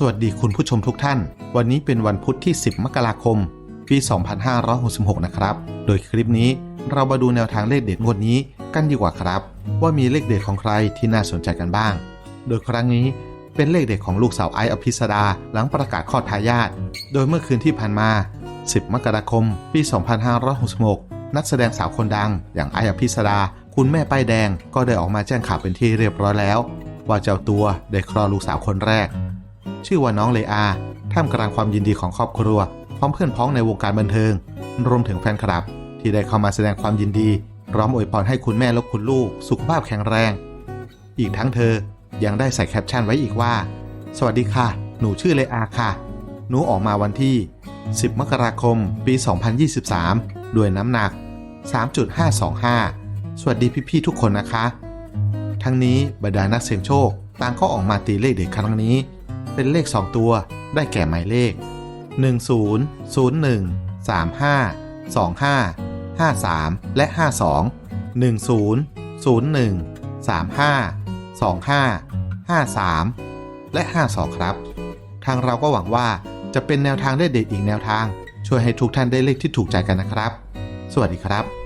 สวัสดีคุณผู้ชมทุกท่าน วันนี้เป็นวันพุธที่ 10 มกราคม ปี 2566 นะครับ โดยคลิปนี้เรามาดูแนวทางเลขเด็ดงวดนี้กันดีกว่าครับ ว่ามีเลขเด็ดของใครที่น่าสนใจกันบ้าง โดยครั้งนี้เป็นเลขเด็ดของลูกสาวไอซ์อภิสดาหลังประกาศคลอดทายาทโดยเมื่อคืนที่ผ่านมา 10 มกราคม ปี 2566 นักแสดงสาวคนดัง อย่างไอซ์อภิสดา คุณแม่ป้ายแดงก็ได้ออกมาแจ้งข่าวเป็นที่เรียบร้อยแล้ว ว่าเจ้าตัวได้คลอดลูกสาวคนแรก ชื่อว่าน้องเลอาท่ามกลางความยินดีของครอบครัว พร้อมเพื่อนพ้องในวงการบันเทิง รวมถึงแฟนคลับ ที่ได้เข้ามาแสดงความยินดีร้อมอวยพรให้คุณแม่และคุณลูก สุขภาพแข็งแรง อีกทั้งเธอยังได้ใส่แคปชั่นไว้อีกว่า สวัสดีค่ะ หนูชื่อเลอาค่ะ หนูออกมาวันที่ 10 มกราคม ปี 2023 ด้วยน้ำหนัก 3.525 สวัสดีพี่ๆทุกคนนะคะ ทั้งนี้บรรดานักเสี่ยงโชคต่างก็ออกมาตีเลขเด็ดครั้งนี้ เป็นเลข 2 ตัว ได้แก่หมายเลข 10 01 35 25 53 และ 52 10 01 35 25 53 และ 52 ครับ ทางเราก็หวังว่าจะเป็นแนวทางเลขเด็ดอีกแนวทาง ช่วยให้ทุกท่านได้เลขที่ถูกใจกันนะครับ สวัสดีครับ